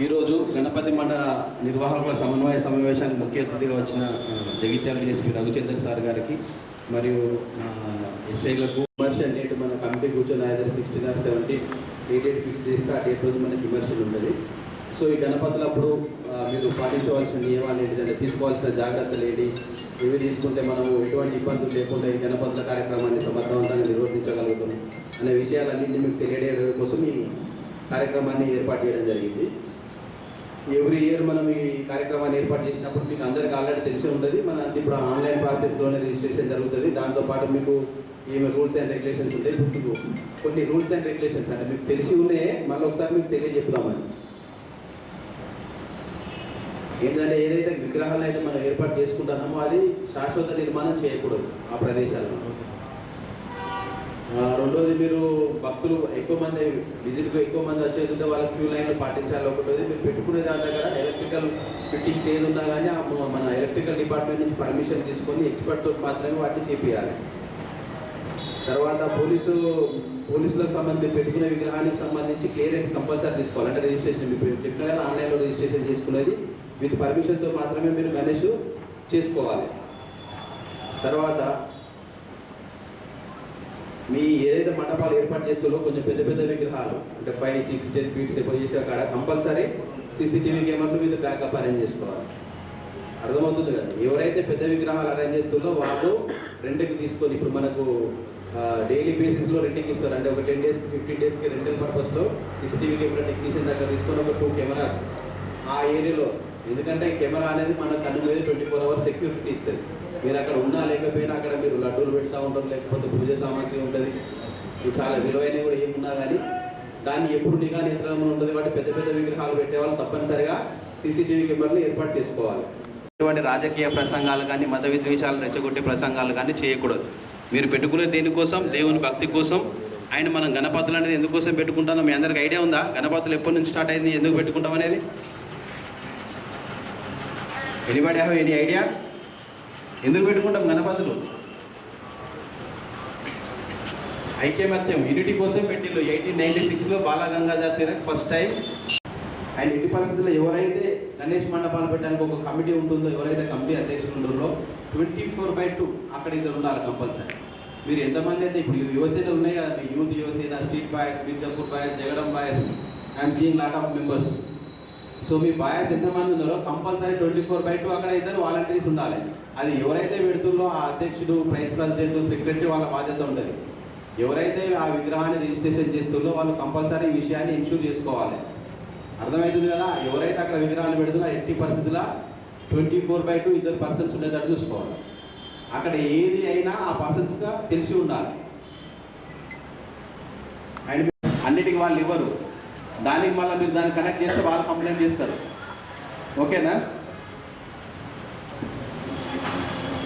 ఈరోజు గణపతి మండల నిర్వాహకుల సమన్వయ సమావేశానికి ముఖ్య అతిథిగా వచ్చిన జగిత్యాల డిఎస్పీ రఘుచంద్ర సార్ గారికి మరియు ఎస్ఐలకు. విమర్శల్ డేట్ మన కమిటీ కూర్చొని either sixteen or seventy a date fix చేస్తే ఆ డేట్ రోజు మనకి విమర్శలు ఉంటుంది సో ఈ గణపతులప్పుడు మీరు పాటించవలసిన నియమాలు ఏంటిదంటే తీసుకోవాల్సిన జాగ్రత్తలు ఏంటి? ఇవి తీసుకుంటే మనము ఎటువంటి ఇబ్బందులు లేకుండా ఈ గణపతుల కార్యక్రమాన్ని సమర్థవంతంగా నిర్వర్తించగలుగుతాం అనే విషయాలన్నింటినీ మీకు తెలియజేయడం కోసం ఈ కార్యక్రమాన్ని ఏర్పాటు చేయడం జరిగింది. ఎవ్రీ ఇయర్ మనం ఈ కార్యక్రమాన్ని ఏర్పాటు చేసినప్పుడు మీకు అందరికీ ఆల్రెడీ తెలిసి ఉంటుంది. మన ఇప్పుడు ఆన్లైన్ ప్రాసెస్లోనే రిజిస్ట్రేషన్ జరుగుతుంది. దాంతోపాటు మీకు ఏమి రూల్స్ అండ్ రెగ్యులేషన్స్ ఉంటాయి. గుర్తుకు. కొన్ని రూల్స్ అండ్ రెగ్యులేషన్స్ అంటే మీకు తెలిసి ఉన్నాయే మళ్ళీ ఒకసారి మీకు తెలియజెప్పుదామని ఏంటంటే ఏదైతే విగ్రహాలను అయితే మనం ఏర్పాటు చేసుకుంటున్నామో అది శాశ్వత నిర్మాణం చేయకూడదు ఆ ప్రదేశాల్లో. రెండోది మీరు భక్తులు ఎక్కువ మంది విజిట్కు ఎక్కువ మంది వచ్చేది ఉంటే వాళ్ళ క్యూ లైన్లు పాటించాలి. ఒకటి మీరు పెట్టుకునే దాని దగ్గర ఎలక్ట్రికల్ ఫిట్టింగ్స్ ఏది ఉన్నా కానీ మన- ఎలక్ట్రికల్ డిపార్ట్మెంట్ నుంచి పర్మిషన్ తీసుకొని ఎక్స్పర్ట్తో మాత్రమే వాటిని చేపియాలి. తర్వాత పోలీసు పోలీసులకు సంబంధించి పెట్టుకునే విగ్రహానికి సంబంధించి క్లియరెన్స్ కంపల్సరీ తీసుకోవాలి. అంటే రిజిస్ట్రేషన్ మీరు చెప్పిన కదా ఆన్లైన్లో రిజిస్ట్రేషన్ చేసుకునేది. విత్ పర్మిషన్తో మాత్రమే మీరు మేనేజ్ చేసుకోవాలి. తర్వాత మీ ఏదైతే మండపాలు ఏర్పాటు చేస్తారో కొంచెం పెద్ద పెద్ద విగ్రహాలు అంటే ఫైవ్ సిక్స్ టెన్ ఫీట్స్ ఎప్పుడు చేసే కాడ కంపల్సరీ సీసీటీవీ కెమెరాలు మీరు బ్యాకప్ అరేంజ్ చేసుకోవాలి. అర్థమవుతుంది కదా? ఎవరైతే పెద్ద విగ్రహాలు అరేంజ్ చేస్తుందో వాళ్ళు రెంట్కి తీసుకొని ఇప్పుడు మనకు డైలీ బేసిస్లో రెంట్కి ఇస్తారు. అంటే ఒక టెన్ డేస్కి ఫిఫ్టీన్ డేస్కి రెంటల్ పర్పస్లో సీసీటీవీ కెమెరా టెక్నీషియన్ దగ్గర తీసుకొని ఒక టూ కెమెరాస్ ఆ ఏరియాలో ఎందుకంటే కెమెరా అనేది మన కన్ను మీద ట్వంటీ ఫోర్ అవర్స్ సెక్యూరిటీ ఇస్తుంది. మీరు అక్కడ ఉన్నా లేకపోయినా అక్కడ మీరు లడ్డూలు పెడతా ఉంటారు లేకపోతే పూజ సామాగ్రి ఉంటుంది. చాలా విలువైనవి కూడా ఏమున్నా కానీ దాన్ని ఎప్పుడు నిఘా నియంత్రణ ఉంటుంది. కాబట్టి పెద్ద పెద్ద విగ్రహాలు పెట్టేవాళ్ళు తప్పనిసరిగా సీసీటీవీ కెమెరాలు ఏర్పాటు చేసుకోవాలి. ఇటువంటి రాజకీయ ప్రసంగాలు కానీ మత విద్వేషాలు రెచ్చగొట్టే ప్రసంగాలు కానీ చేయకూడదు. మీరు పెట్టుకునే దేనికోసం? దేవుని భక్తి కోసం. ఆయన మనం గణపతులు అనేది ఎందుకోసం పెట్టుకుంటామో మీ అందరికి ఐడియా ఉందా? గణపతులు ఎప్పటి నుంచి స్టార్ట్ అయింది? ఎందుకు పెట్టుకుంటాం అనేది? Anybody have any idea? ఎందుకు పెట్టుకుంటాం గణపతులు? ఐక్యమత్యం యూనిటీ కోసం పెట్టిల్లు ఎయిటీన్ నైన్టీ సిక్స్లో Balagangadhar Tilak first time and ఎట్టి పరిస్థితుల్లో ఎవరైతే గణేష్ మండపాలు పెట్టడానికి ఒక కమిటీ ఉంటుందో ఎవరైతే కమిటీ అధ్యక్షులు ఉంటుందో ట్వంటీ ఫోర్ బై టూ అక్కడ ఇద్దరు ఉండాలి కంపల్సరీ. మీరు ఎంతమంది అయితే ఇప్పుడు యువసేన ఉన్నాయి కదా మీ youth Yuvasena street boys Mirzapur boys Jagadam boys I'm seeing lot of members. So me boys ఎంతమంది ఉన్నారో compulsory twenty four by two అక్కడ ఇద్దరు వాలంటీర్స్ ఉండాలి. అది ఎవరైతే పెడుతుందో ఆ అధ్యక్షుడు ప్రైస్ ప్రెసిడెంట్ సెక్రటరీ వాళ్ళ బాధ్యత ఉంటుంది ఎవరైతే ఆ విగ్రహాన్ని రిజిస్ట్రేషన్ చేస్తుందో వాళ్ళు కంపల్సరీ ఈ విషయాన్ని ఇన్షూర్ చేసుకోవాలి. అర్థమవుతుంది కదా? ఎవరైతే అక్కడ విగ్రహాలు పెడుతుందో ఎట్టి పరిస్థితుల్లో ట్వంటీ ఫోర్ బై టూ ఇద్దరు పర్సన్స్ ఉండేటట్టు చూసుకోవాలి. అక్కడ ఏది అయినా ఆ పర్సన్స్గా తెలిసి ఉండాలి. అండ్ అన్నిటికీ వాళ్ళు ఇవ్వరు. దానికి మళ్ళీ మీరు దాన్ని కనెక్ట్ చేస్తే వాళ్ళు కంప్లైంట్ చేస్తారు. ఓకేనా?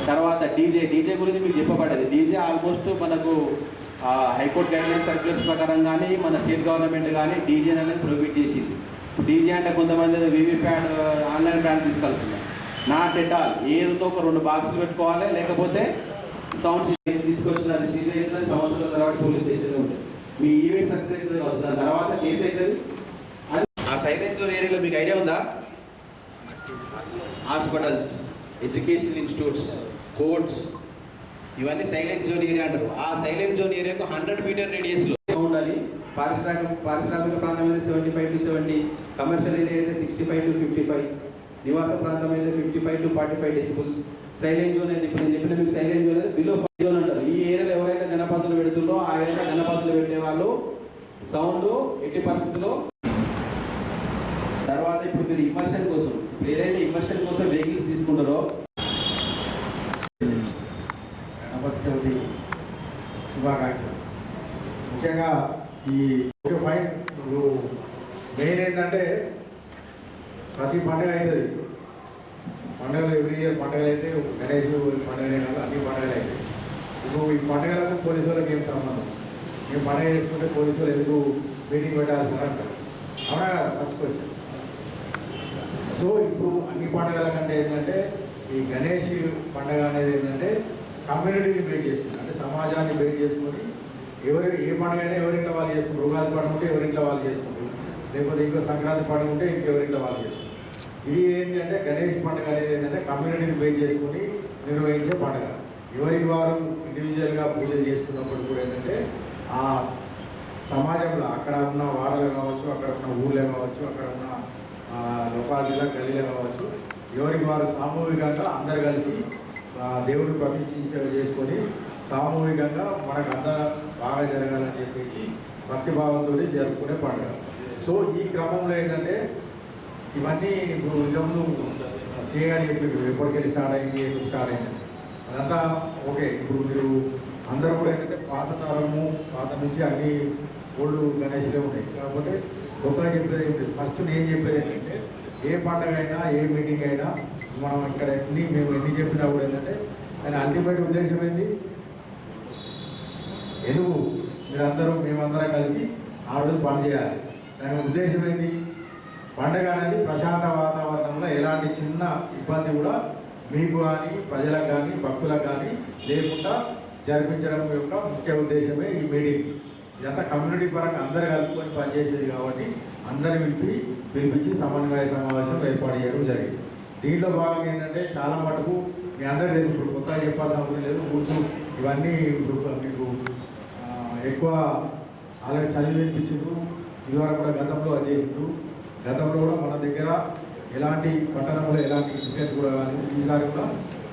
తర్వాత డీజే డీజే గురించి మీకు చెప్పబడేది డీజే ఆల్మోస్ట్ మనకు ఆ, హైకోర్టు గైడ్లైన్ సర్క్యులర్స్ ప్రకారం కానీ మన స్టేట్ గవర్నమెంట్ కానీ డీజే అనేది ప్రొహిబిట్ చేసింది. డీజే అంటే కొంతమంది వివిప్యాడ్ ఆన్లైన్ బ్యాండ్ తీసుకెళ్తున్నారు. నాట్ ఎట్ ఆల్ ఏదో ఒక రెండు బాక్సులు పెట్టుకోవాలి లేకపోతే సౌండ్ తీసుకొచ్చిన అది సంవత్సరాల తర్వాత పోలీస్ స్టేషన్లో ఉంటుంది మీ ఈవెంట్ సక్సెస్ అవుతుంది వస్తుంది తర్వాత కేసు అవుతుంది. అది ఆ సైలెన్స్ ఏరియాలో మీకు ఐడియా ఉందా? హాస్పిటల్స్ ఎడ్యుకేషనల్ ఇన్స్టిట్యూట్స్ కోర్ట్స్ ఇవన్నీ సైలెంట్ జోన్ ఏరియా అంటారు. ఆ సైలెంట్ జోన్ ఏరియాకు హండ్రెడ్ మీటర్ రేడియస్లో ఉండాలి? పారిశ్రామిక పారిశ్రామిక ప్రాంతం అయితే seventy five to seventy commercial area అయితే sixty five to fifty five నివాస ప్రాంతం అయితే fifty five to forty five decibels silent zone అని ఇప్పుడు నేను చెప్పిన మీకు సైలెంట్ జోన్ అనేది బిలో ఫైవ్ జోన్ అంటారు. ఈ ఏరియాలో ఎవరైతే గణపతులు పెడుతుందో ఆ ఏరియా గణపతులు పెట్టే వాళ్ళు సౌండ్ ఎట్టి పరిస్థితుల్లో. తర్వాత ఇప్పుడు మీరు ఇమర్షన్ కోసం ఏదైతే ఇమర్షన్ కోసం వెహికల్స్ తీసుకుంటారో. గణపతి చవితి శుభాకాంక్షలు. ముఖ్యంగా ఈ ఫైన్ ఇప్పుడు మెయిన్ ఏంటంటే ప్రతి పండుగ అవుతుంది. పండుగలు ఎవ్రీ ఇయర్ పండుగలు అయితే గణేష్ పండుగలే కాదు అన్ని పండుగలు అయితే. ఇప్పుడు ఈ పండుగలకు పోలీసు వాళ్ళకి ఏం సంబంధం? మేము పండుగ చేసుకుంటే పోలీసు వాళ్ళు ఎందుకు మీటింగ్ పెట్టాల్సిన అంటారు? అవునా మర్చిపోయింది సో ఇప్పుడు అన్ని పండుగల కంటే ఏంటంటే ఈ గణేష్ పండుగ అనేది ఏంటంటే కమ్యూనిటీని బేట్ చేసుకుంది. అంటే సమాజాన్ని బేట్ చేసుకొని ఎవరి ఏ పండుగ అయినా ఎవరింట్లో వాళ్ళు చేసుకుంటారు. ఉగాది పండుగ ఉంటే ఎవరింట్లో వాళ్ళు చేసుకుంటారు. లేకపోతే ఇంకో సంక్రాంతి పండుగ ఉంటే ఇంకెవరింట్లో వాళ్ళు చేస్తారు ఇది ఏంటంటే గణేష్ పండుగ అనేది ఏంటంటే కమ్యూనిటీని బేస్ చేసుకుని నిర్వహించే పండుగ. ఎవరికి వారు ఇండివిజువల్గా పూజలు చేసుకున్నప్పుడు కూడా ఏంటంటే ఆ సమాజంలో అక్కడ ఉన్న వాడలు కావచ్చు అక్కడ ఉన్న ఊళ్ళో కావచ్చు అక్కడ ఉన్న ఆ, లొకాలిటీలో గలీలో కావచ్చు ఎవరికి వారు సామూహికంగా అందరు కలిసి దేవుడు దేవుడిని చేసుకొని సామూహికంగా మనకు అంతా బాగా జరగాలని చెప్పేసి భక్తిభావంతో జరుపుకునే పండుగ. సో ఈ క్రమంలో ఏంటంటే ఇవన్నీ ఇప్పుడు ఇంతకుముందు సీఏ గారు చెప్పారు ఎప్పటికెళ్ళి స్టార్ట్ అయింది ఎప్పుడు స్టార్ట్ అయింది అదంతా ఓకే ఇప్పుడు మీరు అందరూ కూడా ఏంటంటే పాత తరము పాత నుంచి అన్ని ఓల్డ్ గణేష్లే ఉన్నాయి. కాకపోతే కొత్తగా చెప్పేది ఏంటి ఫస్ట్ నేను చెప్పేది ఏంటంటే ఏ పండగ అయినా ఏ మీటింగ్ అయినా మనం ఇక్కడ ఎన్ని మేము ఎన్ని చెప్పినా కూడా ఏంటంటే ఆయన అల్టిమేట్ ఉద్దేశం ఏంటి ఎందుకు? మీరందరూ మేమందరం కలిసి ఆ రోజు పనిచేయాలి దాని ఉద్దేశం ఏంటి పండగ అనేది ప్రశాంత వాతావరణంలో ఎలాంటి చిన్న ఇబ్బంది కూడా మీకు కానీ ప్రజలకు కానీ భక్తులకు కానీ లేకుండా జరిపించడం యొక్క ముఖ్య ఉద్దేశమే ఈ మీటింగ్. ఇదంతా కమ్యూనిటీ పరంగా అందరు కలుపుకొని పనిచేసేది కాబట్టి అందరి పిలిపి పిలిపించి సమన్వయ సమావేశం ఏర్పాటు చేయడం జరిగింది. దీంట్లో భాగంగా ఏంటంటే చాలా మటుకు మీ అందరూ తెలుసు ఇప్పుడు కొత్తగా చెప్పాల్సిన అవసరం లేదు కూర్చు ఇవన్నీ ఇప్పుడు మీకు ఎక్కువ ఆల్రెడీ చదివి వినిపించిండ్రు ఇదివరకు కూడా గతంలో అది చేసిండ్రు. గతంలో కూడా మన దగ్గర ఎలాంటి పట్టణంలో ఎలాంటి ఇన్సిడెంట్ కూడా కానీ ఈసారి కూడా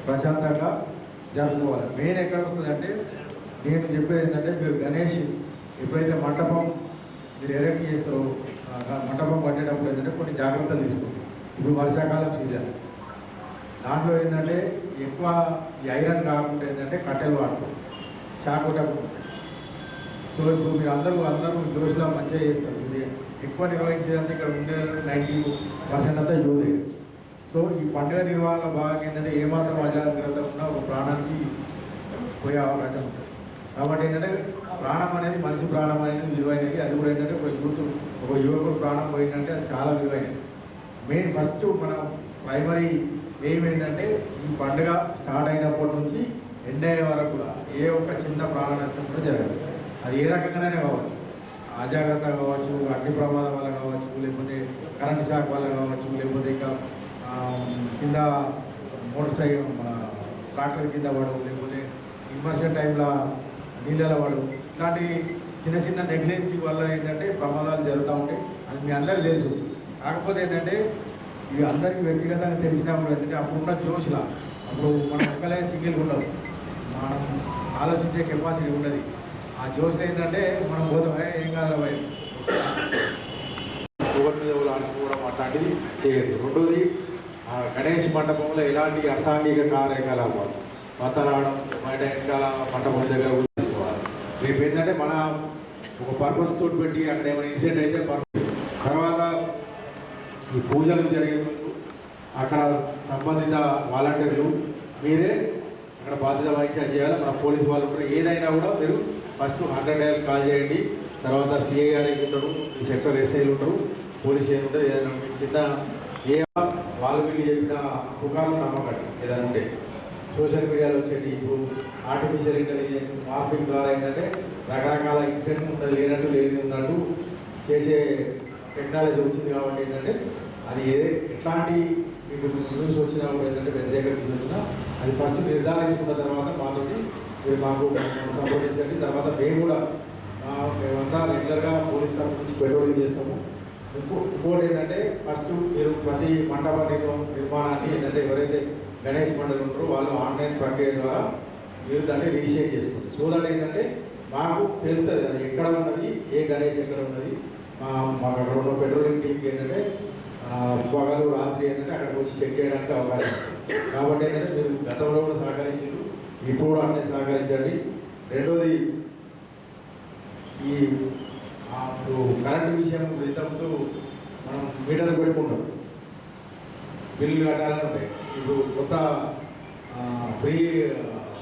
ప్రశాంతంగా జరుపుకోవాలి. మెయిన్ ఎక్కడ వస్తుందంటే నేను చెప్పేది ఏంటంటే మీరు గణేష్ ఎప్పుడైతే మంటపం మీరు ఎరెక్ట్ చేస్తారో మంటపం పట్టేటప్పుడు ఏంటంటే కొన్ని జాగ్రత్తలు తీసుకోండి. ఇప్పుడు వర్షాకాలం సీజన్. దాంట్లో ఏంటంటే ఎక్కువ ఈ ఐరన్ కాకుండా ఏంటంటే కట్టెలు వాడతాం షాక్ ఒకటప్పుడు సో ఇప్పుడు మీరు అందరూ అందరూ జోష్లో మంచిగా చేస్తారు. ఎక్కువ నిర్వహించేదంటే ఇక్కడ ఉండే నైంటీ పర్సెంట్ అంతా యూజే. సో ఈ పండుగ నిర్వహణ భాగంగా ఏంటంటే ఏమాత్రం అజాగ్రత్త ఉన్నా ఒక ప్రాణానికి పోయే అవకాశం ఉంటుంది. కాబట్టి ఏంటంటే ప్రాణం అనేది మనిషి ప్రాణం అనేది విలువైనది. అది కూడా ఏంటంటే ఒక యూత్ ఒక యువకుడు ప్రాణం పోయిందంటే అది చాలా విలువైనది. మెయిన్ ఫస్ట్ మనం ప్రైమరీ ఎయిమ్ ఏంటంటే ఈ పండుగ స్టార్ట్ అయినప్పటి నుంచి ఎండ్ అయ్యే వరకు కూడా ఏ ఒక్క చిన్న ప్రాణ నష్టం కూడా జరగదు. అది ఏ రకంగానే కావచ్చు. అజాగ్రత్త కావచ్చు అగ్ని ప్రమాదం వల్ల కావచ్చు లేకపోతే కరెంట్ షాక్ వల్ల కావచ్చు లేకపోతే ఇంకా కింద మోటార్ సైకిల్ మన ట్రాక్టర్ కింద పడవు లేకపోతే ఇమర్షన్ టైంలో నీళ్ళలో పడవు. ఇట్లాంటి చిన్న చిన్న నెగ్లెన్సీ వల్ల ఏంటంటే ప్రమాదాలు జరుగుతూ ఉంటాయి. అది మీ అందరికీ తెలుసు. కాకపోతే ఏంటంటే ఇవి అందరికీ వ్యక్తిగతంగా తెలిసినప్పుడు ఏంటంటే అప్పుడున్న జోష్లా అప్పుడు మనం ఒక్కలే సింగిల్గా ఉండదు మనం ఆలోచించే కెపాసిటీ ఉండదు. ఆ జోష్లో ఏంటంటే మనం పోతామే ఏం కాదు భయ్ ఒకరి మీద ఒకరు ఆడుకోవడం అట్లాంటిది చేయదు రెండోది ఆ గణేష్ మండపంలో ఎలాంటి అసాంఘిక కార్యకలాపాలు మతరాడం బయట వెనకాల మండపం దగ్గర తీసుకోవాలి. రేపు ఏంటంటే మన ఒక పర్పస్ తోటి పెట్టి అక్కడ ఏమైనా ఇన్సిడెంట్ అయితే purpose. తర్వాత ఈ పూజలు జరిగే ముందు అక్కడ సంబంధిత వాలంటీర్లు మీరే అక్కడ బాధ్యత వహించాలి చేయాలి. మన పోలీస్ వాళ్ళు ఉంటారు ఏదైనా కూడా మీరు ఫస్ట్ హండ్రెడ్ డైల్ కాల్ చేయండి. తర్వాత సిఐ గారికి ఉంటారు ఈ సెక్టర్ ఎస్ఐలు ఉంటారు. పోలీస్ ఏమి ఉంటుంది ఏదైనా చిన్న ఏ వాళ్ళు వీళ్ళు చెప్పిన పుకార్లు నమ్మకండి. ఏదైనా ఉంటే సోషల్ మీడియాలో వచ్చేది ఇప్పుడు ఆర్టిఫిషియల్ ఇంటెలిజెన్స్ మార్పింగ్ ద్వారా ఏంటంటే రకరకాల ఇన్సిడెంట్ ఉంటుంది లేనట్టు లేని ఉన్నట్టు చేసే టెక్నాలజీ వచ్చింది కాబట్టి ఏంటంటే అది ఏ ఎట్లాంటి మీకు న్యూస్ వచ్చినా కూడా ఏంటంటే వ్యతిరేక న్యూస్ వచ్చినా అది ఫస్ట్ నిర్ధారించుకున్న తర్వాత మాతోటి మీరు మాకు సంప్రదించండి. తర్వాత మేము కూడా మేమంతా రెగ్యులర్గా పోలీస్ తరఫు నుంచి పెట్రోలింగ్ చేస్తాము. ఇంకో ఇంకోటి ఏంటంటే ఫస్ట్ మీరు ప్రతి మండప నిర్మాణాన్ని ఏంటంటే ఎవరైతే గణేష్ మండలి ఉంటారో వాళ్ళు ఆన్లైన్ ప్రక్రియ ద్వారా మీరు దాన్ని రిజిస్ట్రేట్ చేసుకోండి సో దట్ ఏంటంటే మాకు తెలుస్తుంది అది ఎక్కడ ఉన్నది ఏ గణేష్ ఎక్కడ ఉన్నది మాకు అక్కడ ఉన్న పెట్రోలింగ్ టీంకి ఏంటంటే పగలు రాత్రి ఏంటంటే అక్కడికి వచ్చి చెక్ చేయడానికి అవకాశం కాబట్టి ఏంటంటే మీరు గతంలో కూడా సహకరించారు ఇప్పుడు కూడా అన్నీ సహకరించండి. రెండోది ఈ ఇప్పుడు కరెంటు విషయం ఇంతకుముందు మనం మీటర్ పెట్టుకుంటాం. బిల్లులు కట్టాలని ఉంటాయి. ఇప్పుడు కొత్త ఫ్రీ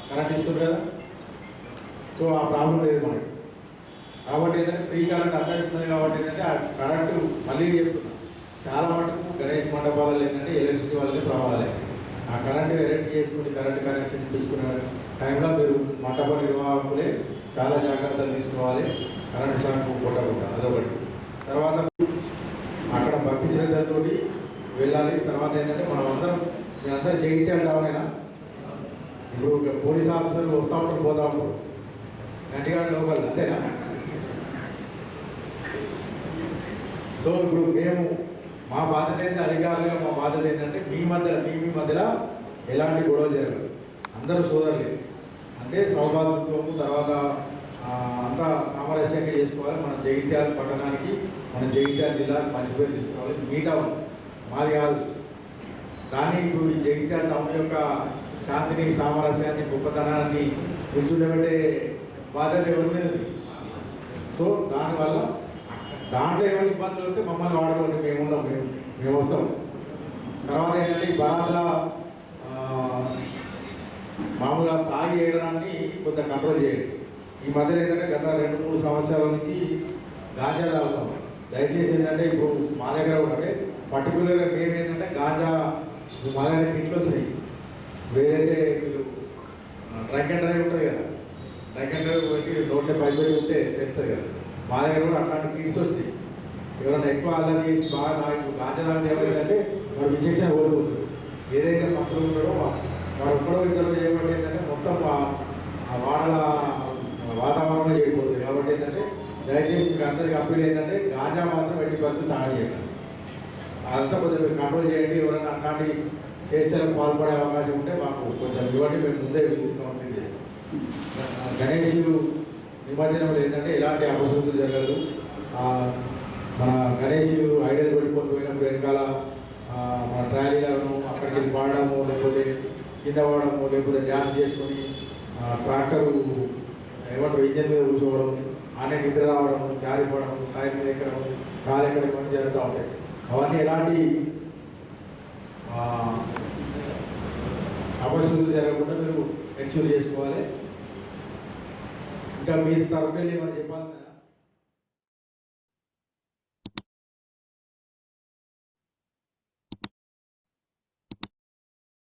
కరెంట్ ఇస్తుంది కదా. సో ఆ ప్రాబ్లం లేదు మనకి. కాబట్టి ఏంటంటే ఫ్రీ కరెంట్ అందరికి కాబట్టి ఏంటంటే ఆ కరెంటు మళ్ళీ చెప్తున్నా. చాలా మటుకు గణేష్ మండపాలలో ఏంటంటే ఎలక్ట్రిసిటీ వాళ్ళకి ప్రమాదాలే ఆ కరెంటు ఎలక్ట్ చేసుకుని కరెంట్ కనెక్షన్ తీసుకునే టైంలో మీరు మండప నిర్వాహకులే చాలా జాగ్రత్తలు తీసుకోవాలి. కరెంట్ షాక్ కొట్టకుండా అదొకటి. తర్వాత వెళ్ళాలి. తర్వాత ఏంటంటే మనం అందరం మీరందరూ జగిత్యాల డౌనేనా ఇప్పుడు పోలీస్ ఆఫీసర్లు వస్తూ ఉంటారు పోతూ ఉంటారు. గంటగాడు లోకల్ అంతేనా? సో ఇప్పుడు మేము మా బాధ్యత అయితే అధికారులుగా మా బాధ్యత ఏంటంటే మీ మధ్య మీ మీ మధ్యలో ఎలాంటి గొడవలు జరగదు అందరూ సోదరులే. అంటే సౌభాగ్యత్వము తర్వాత అంతా సామరస్యంగా చేసుకోవాలి. మన జగిత్యాల పట్టణానికి మన జగిత్యాల జిల్లాకి మంచి పేరు తీసుకోవాలి మీ టౌన్ మాది కాదు. కానీ ఇప్పుడు ఈ జగిత్యాల టౌన్ యొక్క శాంతిని సామరస్యాన్ని గొప్పతనాన్ని నిల్చుండబెట్టే బాధ్యత ఎవరి మీద సో దానివల్ల దాంట్లో ఏమైనా ఇబ్బందులు వస్తే మమ్మల్ని వాడుకోండి మేము ఉన్నాం మేము మేము వస్తాం. తర్వాత ఏంటంటే ఈ మామూలుగా తాగి వేయడాన్ని కొంత కంట్రోల్ చేయండి. ఈ మధ్యలో ఏంటంటే గత రెండు మూడు సంవత్సరాల నుంచి గాంజా తాగుతాం. దయచేసి ఏంటంటే ఇప్పుడు మా దగ్గర ఉంటే పర్టికులర్గా మేము ఏంటంటే గాంజా మా దగ్గర ఇంట్లో వచ్చాయి వేరైతే మీరు ట్రక్ అండ్ డ్రైవ్ ఉంటుంది కదా ట్రక్ అండ్ డ్రైవ్ పెట్టి రోడ్లే పై ఉంటే తెలుస్తుంది కదా. మా దగ్గర కూడా అట్లాంటి కిట్స్ వచ్చినాయి ఎవరైనా ఎక్కువ అల్లరి చేసి బాగా తాగి గాంజా తాగి ఏమైందంటే వాడు విచక్షణ కోల్పోతుంది ఏదైతే పక్కన ఉన్నాడో వా- వాడు ఒక్కడో ఇద్దరు చేయబట్టి ఏంటంటే మొత్తం ఆ- వాడల వాతావరణం చేయకపోతుంది కాబట్టి ఏంటంటే దయచేసి మీకు అందరికీ అప్పీల్ ఏంటంటే గాంజా మాత్రం ఎట్టి పరిస్థితి తాగేయండి అదంతా కొంచెం మీరు కంట్రోల్ చేయండి. ఎవరైనా అట్లాంటి చేష్టలకు పాల్పడే అవకాశం ఉంటే మాకు కొంచెం ఇవ్వండి. మేము ముందే పిలిచి కంప్లీట్ చేయాలి గణేష్ నిమజ్జనంలో ఏంటంటే ఎలాంటి అపశృతులు జరగదు. మన గణేష్ ఐడల్ పెట్టుకొని పోయినప్పుడు వెనకాల మన ట్రాలీలను అక్కడికి వెళ్ళి లేకపోతే కింద పడడము లేకపోతే డ్యాన్స్ చేసుకొని ట్రాక్టర్ ట్రాక్టరు ఏమంటారు ఇంజన్ మీద కూర్చోవడం ఆనే నిద్ర రావడం జారిపోవడం టైర్ మీద ఎక్కడం కాలు ఎక్కడ ఇవన్నీ జరుగుతూ ఉంటాయి. అవన్నీ ఎలాంటి ఆ, అపశృతులు జరగకుండా మీరు ఎన్ష్యూర్ చేసుకోవాలి. ఇంకా మీరు తరపు వెళ్ళి ఏమైనా చెప్పాలి